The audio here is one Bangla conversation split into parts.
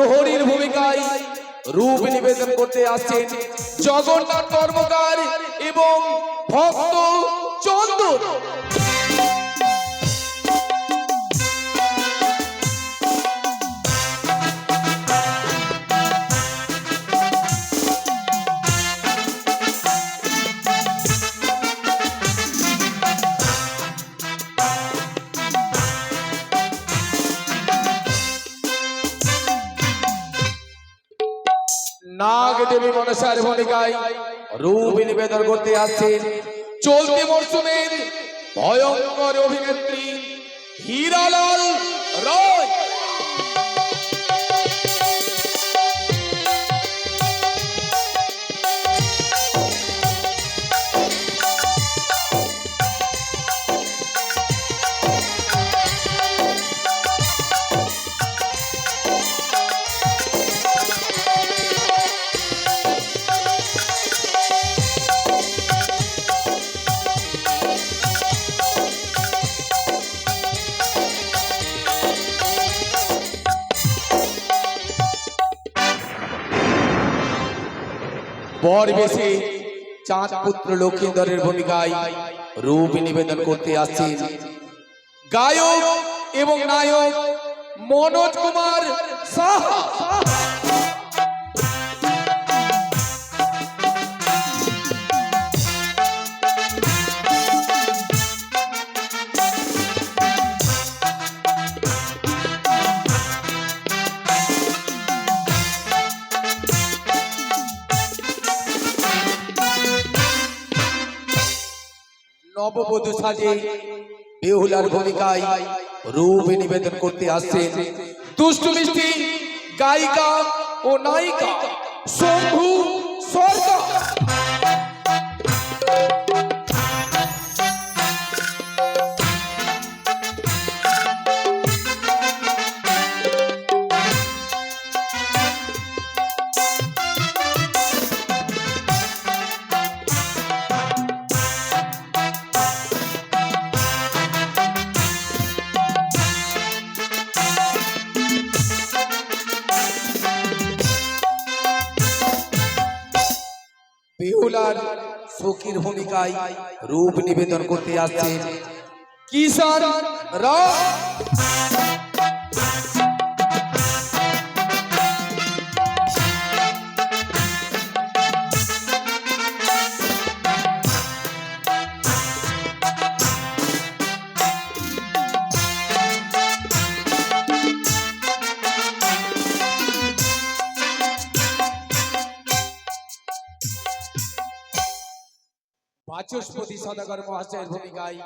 প্রহরীর ভূমিকায় রূপ নিবেদন করতে আসছেন জগন্নাথ কর্মকার এবং ভক্ত চন্দন মনসার ভূমিকায় রূপ নিবেদন করতে আসছেন চলতি মরশুমের ভয়ঙ্কর অভিনেত্রী হীরালাল রয়। বর বেশি চাঁদ পুত্র লক্ষিন্দরের ভূমিকায় রূপ নিবেদন করতে আসছেন। গায়ক এবং নায়ক মনোজ কুমার সাহা। নববধূ সাজে বেহুলার ভূমিকায় রূপ নিবেদন করতে আসছেন দুষ্টু মিষ্টি গায়িকা ও নায়িকা শম্ভু সরকার। সখীর ভূমিকায় রূপ নিবেদন করতে আসছেন কিষান রায় বাচস্পতি সদাগর মহাশয়ের ভূমিকায়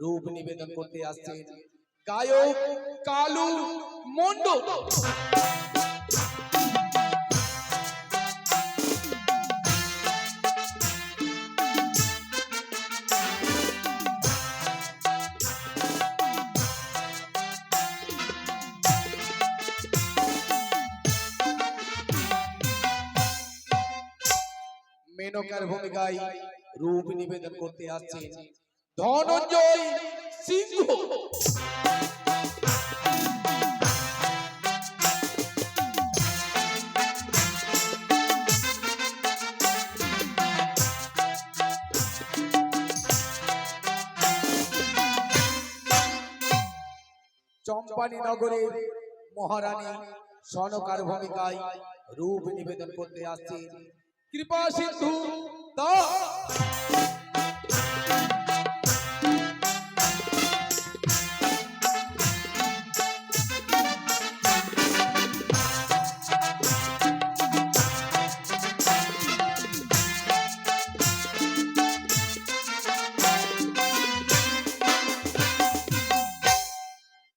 রূপ নিবেদন করতে আসছেন গায়ক কালু মন্ডল মেনকার ভূমিকায় রূপ নিবেদন করতে আসছেন ধনঞ্জয় সিংহ। চম্পানী নগরের মহারানী সনকার ভূমিকায় রূপ নিবেদন করতে আসছেন। কৃপা সিন্ধু দাস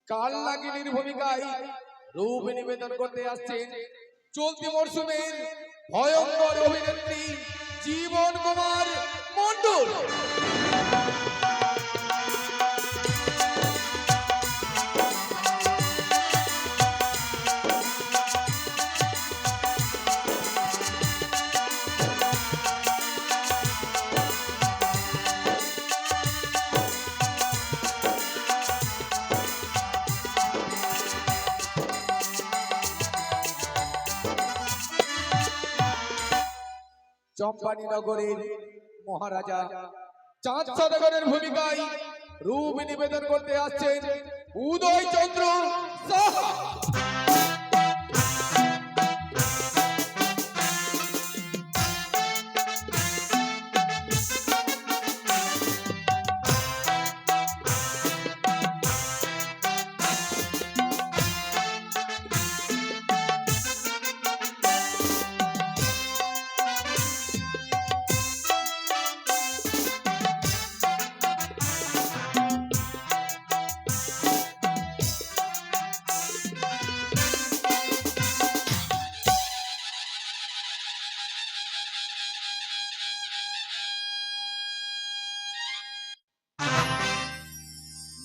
কাল নাগিনীর ভূমিকায় রূপ নিবেদন করতে আসছেন চলতি মরশুমের ভয়ঙ্কর অভিনেত্রী জীবন কুমার মন্ডল চম্পানি নগরের মহারাজা। চাঁদ সদাগরের ভূমিকায় রূপ নিবেদন করতে আসছেন উদয় চন্দ্র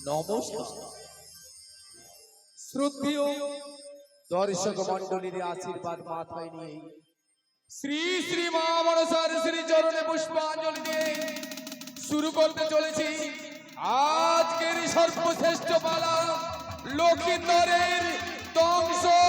নমস্কার। শ্রদ্ধেয় দর্শক মন্ডলীর আশীর্বাদ মাথায় নিয়ে শ্রী শ্রী মা শ্রী চরণে পুষ্পাঞ্জলি দিয়ে শুরু করতে চলেছি আজকের সর্বশ্রেষ্ঠ পালা লক্ষিন্দরের দংশন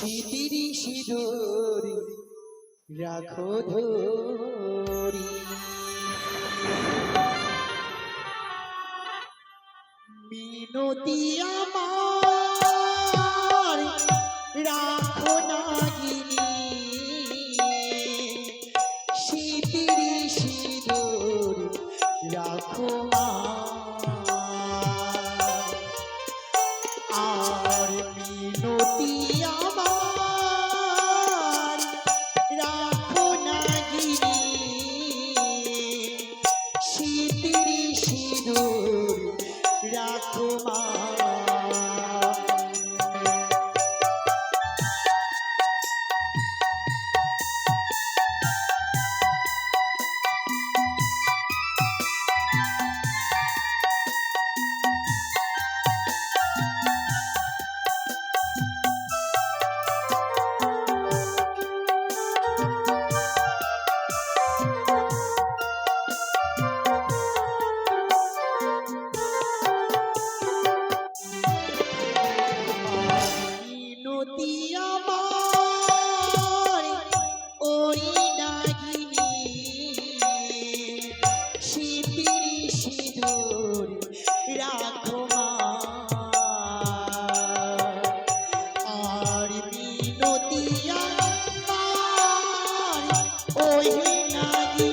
সিঁদিরি সিঁদুর রাখো ধরি। মিনতি আমার ওই নাগিনী